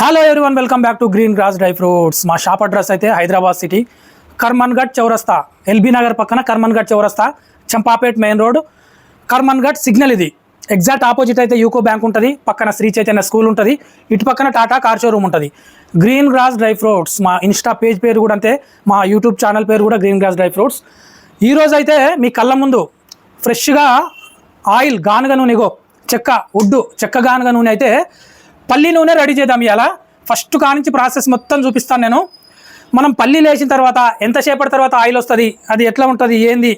Hello one welcome back to green grass dry fruits మా shop address అయితే Hyderabad city Karmanghat చౌరస్తా. LB Nagar పక్కన కర్మన్ఘట్ చౌరస్తా Champapet main road Karmanghat signal ఇది. ఎగ్జాక్ట్ ఆపోజిట్ అయితే యూకో బ్యాంక్ ఉంటుంది పక్కన శ్రీ చైతన్య స్కూల్ ఉంటుంది ఇటు పక్కన టాటా కార్ షోరూమ్ ఉంటుంది. గ్రీన్ గ్రాస్ డ్రై ఫ్రూట్స్ మా ఇన్స్టా పేజ్ పేరు కూడా అంతే మా యూట్యూబ్ ఛానల్ పేరు కూడా గ్రీన్ గ్రాస్ డ్రై ఫ్రూట్స్ ఈరోజు అయితే మీ కళ్ళ ముందు ఫ్రెష్గా ఆయిల్ గానుగ నూనె ఇగో చెక్క ఉడ్డు చెక్క గానుగ నూనె అయితే పల్లి నూనె రెడీ చేద్దాం ఇలా ఫస్ట్ కానించి ప్రాసెస్ మొత్తం చూపిస్తాను నేను. మనం పల్లి లేచిన తర్వాత ఎంతసేపటి తర్వాత ఆయిల్ వస్తుంది అది ఎట్లా ఉంటుంది ఏంది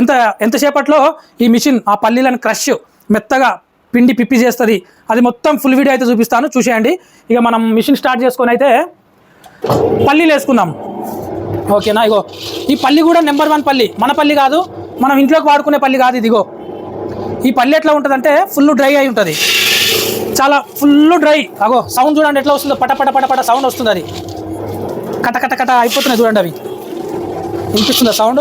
ఎంత ఎంతసేపట్లో ఈ మిషన్ ఆ పల్లీలను క్రష్ మెత్తగా పిండి పిప్పి చేస్తుంది అది మొత్తం ఫుల్ వీడియో అయితే చూపిస్తాను చూసేయండి. ఇక మనం మిషన్ స్టార్ట్ చేసుకొని అయితే పల్లీలు వేసుకుందాం ఓకేనా ఇగో. ఈ పల్లి కూడా నెంబర్ వన్ పల్లి మన పల్లి కాదు మనం ఇంట్లోకి వాడుకునే పల్లి కాదు ఇదిగో. ఈ పల్లి ఎట్లా ఉంటుందంటే ఫుల్ డ్రై అయి ఉంటుంది. చాలా ఫుల్ డ్రై. అగో సౌండ్ చూడండి ఎట్లా వస్తుందో. పట పట పట పట సౌండ్ వస్తుంది అది. కట కట కట అయిపోతున్నాయి చూడండి అవి. వినిపిస్తుందా సౌండ్?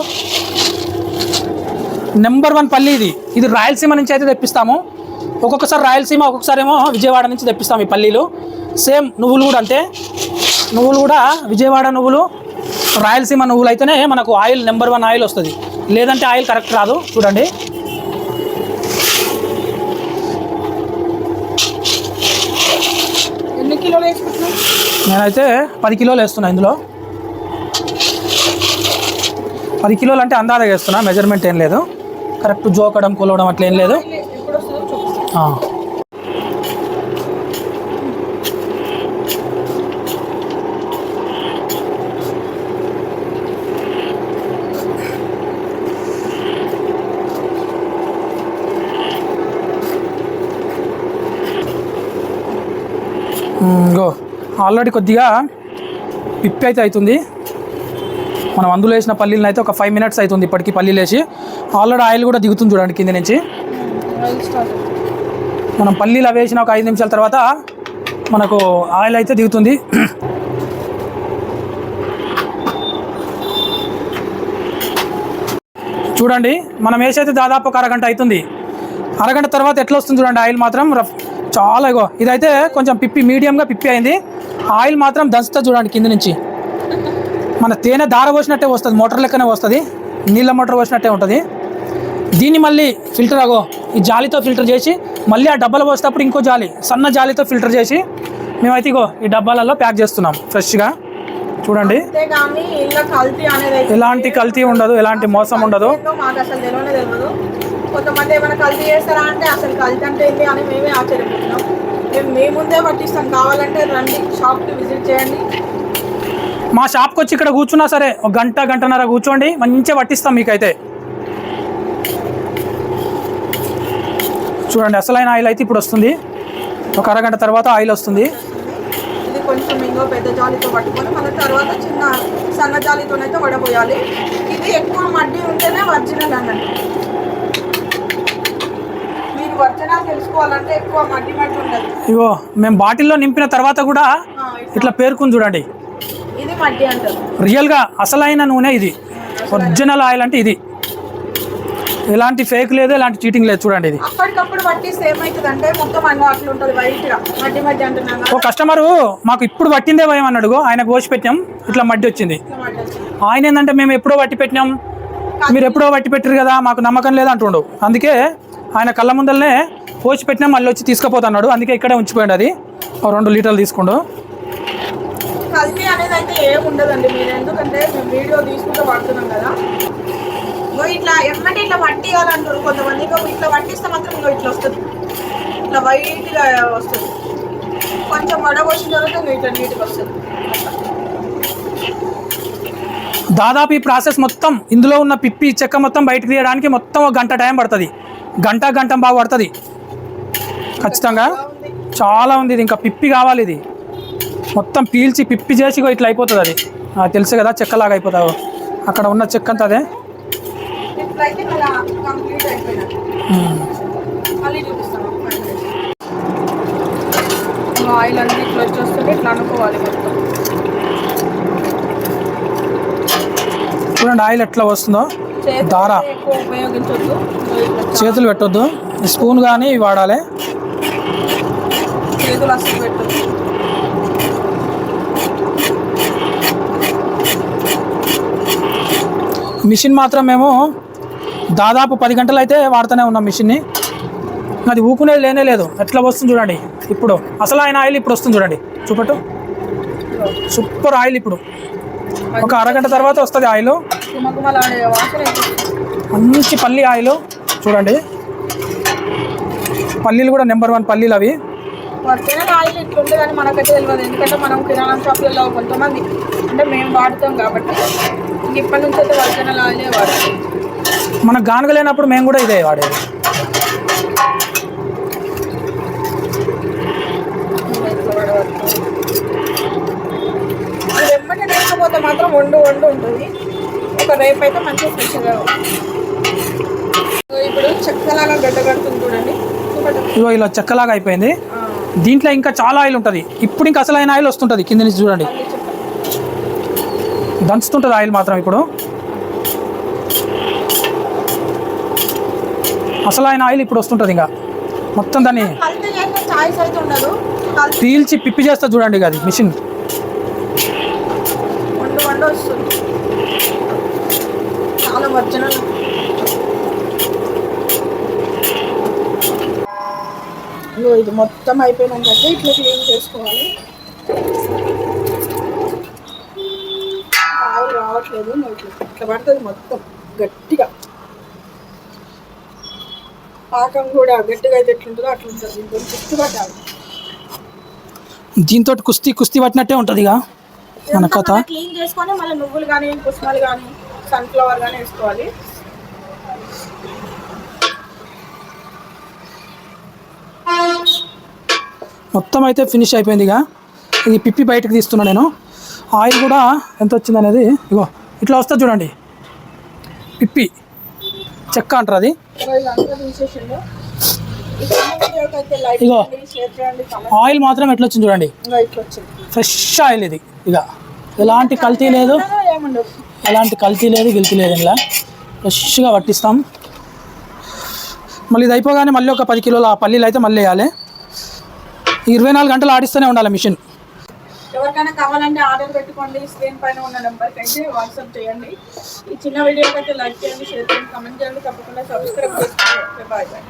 నెంబర్ వన్ పల్లి ఇది. ఇది రాయలసీమ నుంచి అయితే తెప్పిస్తాము. ఒక్కొక్కసారి రాయలసీమ ఒక్కొక్కసారి ఏమో విజయవాడ నుంచి తెప్పిస్తాము ఈ పల్లీలు. సేమ్ నువ్వులు కూడా అంతే. నువ్వులు కూడా విజయవాడ నువ్వులు రాయలసీమ నువ్వులు అయితేనే మనకు ఆయిల్ నెంబర్ వన్ ఆయిల్ వస్తుంది. లేదంటే ఆయిల్ కరెక్ట్ రాదు. చూడండి. నేనైతే పది కిలోలు వేస్తున్నా ఇందులో. పది కిలోలు అంటే అందాజగా వేస్తున్నా మెజర్మెంట్ ఏం లేదు. కరెక్ట్ జోకడం కొలవడం అట్లా ఏం లేదు. గో ఆల్రెడీ కొద్దిగా పిప్పి అయితే అవుతుంది. మనం అందులో వేసిన పల్లీలను అయితే ఒక ఫైవ్ మినిట్స్ అవుతుంది ఇప్పటికీ పల్లీలు వేసి. ఆల్రెడీ ఆయిల్ కూడా దిగుతుంది చూడండి కింద నుంచి. మనం పల్లీలు అవి వేసిన ఒక ఐదు నిమిషాల తర్వాత మనకు ఆయిల్ అయితే దిగుతుంది. చూడండి మనం వేసైతే దాదాపు ఒక అరగంట అవుతుంది. అరగంట తర్వాత ఎట్లా వస్తుంది చూడండి ఆయిల్ మాత్రం రఫ్ చాలా ఇగో. ఇదైతే కొంచెం పిప్పి మీడియంగా పిప్పి అయింది. ఆయిల్ మాత్రం దంచుతా చూడండి కింద నుంచి. మన తేనె దార పోసినట్టే వస్తుంది మోటార్ లెక్కనే వస్తుంది నీళ్ళ మోటార్ పోసినట్టే ఉంటుంది. దీన్ని మళ్ళీ ఫిల్టర్ అగో ఈ జాలితో ఫిల్టర్ చేసి మళ్ళీ ఆ డబ్బాలో పోసేటప్పుడు ఇంకో జాలి సన్న జాలితో ఫిల్టర్ చేసి మేమైతే ఇగో ఈ డబ్బాలలో ప్యాక్ చేస్తున్నాం ఫ్రెష్గా. చూడండి. ఎలాంటి కల్తీ ఉండదు ఎలాంటి మోసం ఉండదు. కొంతమంది ఏమైనా కల్తీ చేస్తారా అంటే అసలు కల్తీ అంటే ఏంటి అని మేమే ఆశ్చర్యపోతున్నాం. మేము మీ ముందే పట్టిస్తాం. కావాలంటే రండి షాప్కి విజిట్ చేయండి. మా షాప్కి వచ్చి ఇక్కడ కూర్చున్నా సరే ఒక గంట గంటన్నర కూర్చోండి మంచిగా పట్టిస్తాం మీకైతే. చూడండి అసలైన ఆయిల్ అయితే ఇప్పుడు వస్తుంది. ఒక అరగంట తర్వాత ఆయిల్ వస్తుంది. ఇది కొంచెం ఇంకో పెద్ద జాలితో పట్టుకొని మన తర్వాత చిన్న సన్న జాలితోనైతే వడపోయాలి. ఇది ఎక్కువ మడ్డి ఉంటేనే ఒరిజినల్ అన్నట్టు మీరు ఒరిజినల్ తెలుసుకోవాలంటే ఎక్కువ మడ్డి మడ్డి ఉండదు ఇగో మేము బాటిల్లో నింపిన తర్వాత కూడా ఇట్లా. పేర్కొని చూడండి. రియల్గా అసలైన నూనె ఇది. ఒరిజినల్ ఆయిల్ అంటే ఇది. ఎలాంటి ఫేక్ లేదు ఎలాంటి చీటింగ్ లేదు చూడండి ఇది. ఓ కస్టమరు మాకు ఇప్పుడు పట్టిందే భయం అన్నాడు. ఆయనకు పోసి పెట్టినాం ఇట్లా మడ్డి వచ్చింది. ఆయన ఏంటంటే మేము ఎప్పుడో పట్టి పెట్టినాం. మీరు ఎప్పుడో పట్టి పెట్టారు కదా మాకు నమ్మకం లేదు అంటుండు. అందుకే ఆయన కళ్ళ ముందరనే పోసి పెట్టినా మళ్ళీ వచ్చి తీసుకుపోతున్నాడు. అందుకే ఇక్కడే ఉంచిపోయాడు అది. రెండు లీటర్లు తీసుకుండు. కల్తీ అనేది అయితే ఏం ఉండదండి మీరు. ఎందుకంటే మేము వీడియో తీసుకుంటూ పడుతున్నాం కదా. ఇట్లా ఎమ్మటి ఇట్లా పట్టియాలంటారు కొంతమంది. ఇట్లా పట్టిస్తే మాత్రం ఇంకో ఇట్లా వస్తుంది. ఇట్లా వైట్గా వస్తుంది. కొంచెం వడబోసిన తర్వాత ఇట్లా నీట్గా వస్తుంది. దాదాపు ఈ ప్రాసెస్ మొత్తం ఇందులో ఉన్న పిప్పి చెక్క మొత్తం బయటకు తీయడానికి మొత్తం ఒక గంట టైం పడుతుంది. గంట గంట బాగా పడుతుంది. ఖచ్చితంగా. చాలా ఉంది ఇది. ఇంకా పిప్పి కావాలి ఇది. మొత్తం పీల్చి పిప్పి చేసి ఇట్లా అయిపోతుంది అది. తెలుసు కదా చెక్కలాగా అయిపోతావు. అక్కడ ఉన్న చెక్క అంతా అదే. ఆయిల్ అన్ని ఇట్లా వచ్చేస్తుంటే ఇట్లా అనుకోవాలి మొత్తం. నుండి ఆయిల్ ఎట్లా వస్తుందో. దార. చేతులు పెట్టొద్దు. స్పూన్ కానీ వాడాలి. మిషన్ మాత్రం మేము దాదాపు పది గంటలు అయితే వాడుతూనే ఉన్నాం మిషన్ని. అది ఊకునేది లేనే లేదు. ఎట్లా వస్తుంది చూడండి. ఇప్పుడు అసలు ఆయన ఆయిల్ ఇప్పుడు వస్తుంది చూడండి. చూపట్టు. సూపర్ ఆయిల్ ఇప్పుడు. ఒక అరగంట తర్వాత వస్తుంది ఆయిల్. మంచి పల్లి ఆయిల్ చూడండి. పల్లీలు కూడా నెంబర్ వన్ పల్లీలు అవి. ఒరిజినల్ ఆయిల్ ఇట్లుంది కానీ మనకైతే తెలియదు ఎందుకంటే మనం కిరాణా షాప్లలో కొంతమంది అంటే మేము వాడుతాం కాబట్టి ఇంక ఇప్పటి నుంచి అయితే ఒరిజినల్ ఆయిలే వాడాలి మనకు గానుగ లేనప్పుడు మేము కూడా ఇదే వాడేది. వెంబడి లేకపోతే మాత్రం వండు వండు ఉంటుంది. ఒక రేపు అయితే మంచిగా ఫ్రెష్గా ఇప్పుడు చెక్కలాగా గడ్డ కడుతుంది చూడండి. ఇగో ఇలా చెక్కలాగా అయిపోయింది. దీంట్లో ఇంకా చాలా ఆయిల్ ఉంటుంది. ఇప్పుడు ఇంకా అసలైన ఆయిల్ వస్తుంటుంది కింద నుంచి చూడండి. దంచుతుంటుంది ఆయిల్ మాత్రం ఇప్పుడు. అసలైన ఆయిల్ ఇప్పుడు వస్తుంటుంది ఇంకా. మొత్తం దాన్ని పీల్చి పిప్పి చేస్తే చూడండి అది మిషన్. ఒరిజినల్ ఇగో ఇది మొత్తం అయిపోయినాక ఇట్లా క్లీన్ చేసుకోవాలి. ఆయిల్ రావట్లేదు ఇట్లా పడుతుంది మొత్తం గట్టిగా. పాకం కూడా గట్టిగా అయితే ఎట్లుంటుందో అట్లా ఉంటుంది. దీంతో చుట్టూ పట్టాలి. దీంతో కుస్తీ కుస్తీ పట్టినట్టే ఉంటుంది ఇక మన కథ. క్లీన్ చేసుకొని మళ్ళీ నువ్వులు కానీ కుసుమలు కానీ సన్ఫ్లవర్ కానీ వేసుకోవాలి. మొత్తం అయితే ఫినిష్ అయిపోయింది ఇక. ఇది పిప్పి బయటకు తీస్తున్నా నేను. ఆయిల్ కూడా ఎంత వచ్చింది అనేది ఇగో ఇట్లా వస్తుంది చూడండి. పిప్పి. చెక్క అంటారు అది. ఇగో ఆయిల్ మాత్రం ఎట్లా వచ్చింది చూడండి. ఫ్రెష్ ఆయిల్ ఇది. ఇక ఎలాంటి కల్తీ లేదు. అలాంటి ఎలాంటి కల్తీ లేదు గిల్తీ లేదు ఇలా ఫ్రెష్గా పట్టిస్తాం మళ్ళీ ఇది అయిపోగానే మళ్ళీ ఒక పది కిలోల పల్లీలు అయితే మళ్ళీ వేయాలి. ఇరవై నాలుగు గంటలు ఆడిస్తూనే ఉండాలి మిషన్. ఎవరికైనా కావాలంటే ఆర్డర్ పెట్టుకోండి స్క్రీన్ పైన ఉన్న నెంబర్కి అయితే వాట్సాప్ చేయండి. ఈ చిన్న వీడియోకి అయితే లైక్ చేయండి షేర్ చేయండి కమెంట్ చేయండి. తప్పకుండా సబ్స్క్రైబ్ చేసుకోండి. Bye bye.